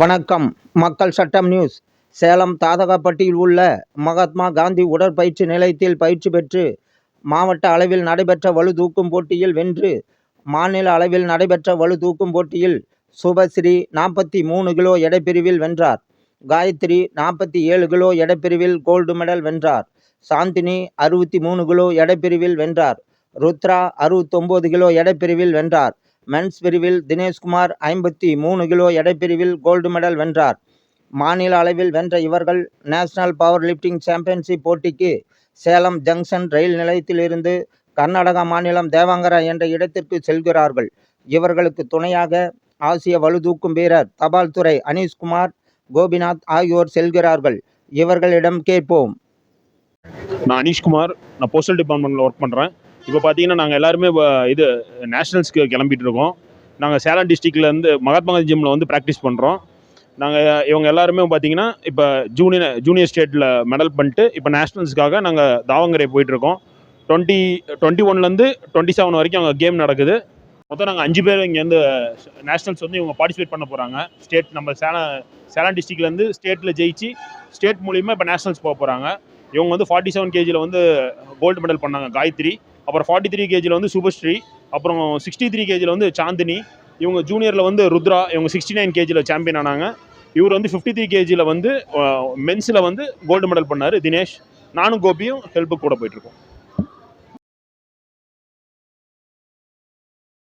வணக்கம். மக்கள் சட்டம் நியூஸ். சேலம் தாதகாப்பட்டியில் உள்ள மகாத்மா காந்தி உடற்பயிற்சி நிலையத்தில் பயிற்சி பெற்று மாவட்ட அளவில் நடைபெற்ற வலு தூக்கும் போட்டியில் வென்று மாநில அளவில் நடைபெற்ற வலு தூக்கும் போட்டியில் சுபஸ்ரீ நாற்பத்தி மூணு கிலோ எடைப்பிரிவில் வென்றார். காயத்ரி நாற்பத்தி ஏழு கிலோ எடைப்பிரிவில் கோல்டு மெடல் வென்றார். சாந்தினி அறுபத்தி மூணு கிலோ எடைப்பிரிவில் வென்றார். ருத்ரா அறுபத்தொம்போது கிலோ எடைப்பிரிவில் வென்றார். மென்ஸ் பிரிவில் தினேஷ்குமார் ஐம்பத்தி மூணு கிலோ எடைப்பிரிவில் கோல்டு மெடல் வென்றார். மாநில அளவில் வென்ற இவர்கள் நேஷனல் பவர் லிஃப்டிங் சாம்பியன்ஷிப் போட்டிக்கு சேலம் ஜங்ஷன் ரயில் நிலையத்திலிருந்து கர்நாடகா மாநிலம் தேவாங்கரா என்ற இடத்திற்கு செல்கிறார்கள். இவர்களுக்கு துணையாக ஆசிய வலுதூக்கும் வீரர் தபால் துறை அனீஷ்குமார் கோபிநாத் ஆகியோர் செல்கிறார்கள். இவர்களிடம் கேட்போம். நான் அனீஷ்குமார். நான் போஸ்டல் டிபார்ட்மெண்ட்டில் ஒர்க் பண்ணுறேன் இப்போ பார்த்தீங்கன்னா நாங்கள் எல்லாருமே இது நேஷ்னல்ஸ்க்கு கிளம்பிட்டு இருக்கோம். நாங்கள் சேலம் டிஸ்ட்ரிக்ட்லேருந்து மகாத்மா காந்தி ஜிம்மில் வந்து ப்ராக்டிஸ் பண்ணுறோம் நாங்கள் இவங்க எல்லாருமே பார்த்தீங்கன்னா இப்போ ஜூனியர் ஜூனியர் ஸ்டேட்டில் மெடல் பண்ணிட்டு இப்போ நேஷ்னல்ஸ்க்காக நாங்கள் தாவங்கரை போயிட்டுருக்கோம் டுவெண்ட்டி டுவெண்ட்டி ஒன்லேருந்து டுவெண்ட்டி செவன் வரைக்கும் அங்கே கேம் நடக்குது. மொத்தம் நாங்கள் அஞ்சு பேர் இங்கேருந்து நேஷ்னல்ஸ் வந்து இவங்க பார்ட்டிசிபேட் பண்ண போகிறாங்க ஸ்டேட் நம்ம சேலம் சேலம் டிஸ்ட்ரிக்ட்லேருந்து ஸ்டேட்டில் ஜெயிச்சு ஸ்டேட் மூலியமாக இப்போ நேஷ்னல்ஸ் போக போகிறாங்க இவங்க வந்து ஃபார்ட்டி செவன் கேஜியில் வந்து கோல்டு மெடல் பண்ணாங்க காயத்ரி. அப்புறம் ஃபார்ட்டி த்ரீ கேஜியில் வந்து சுபஸ்ரீ அப்புறம் சிக்ஸ்டி த்ரீ கேஜியில் வந்து சாந்தினி இவங்க ஜூனியரில் வந்து ருத்ரா இவங்க சிக்ஸ்டி நைன் கேஜியில் சாம்பியன் ஆனாங்க. இவர் வந்து ஃபிஃப்டி த்ரீ கேஜியில் வந்து மென்ஸில் வந்து கோல்டு மெடல் பண்ணார் தினேஷ். நானும் கோபியும் ஹெல்ப்புக்கு கூட போயிட்டுருக்கோம்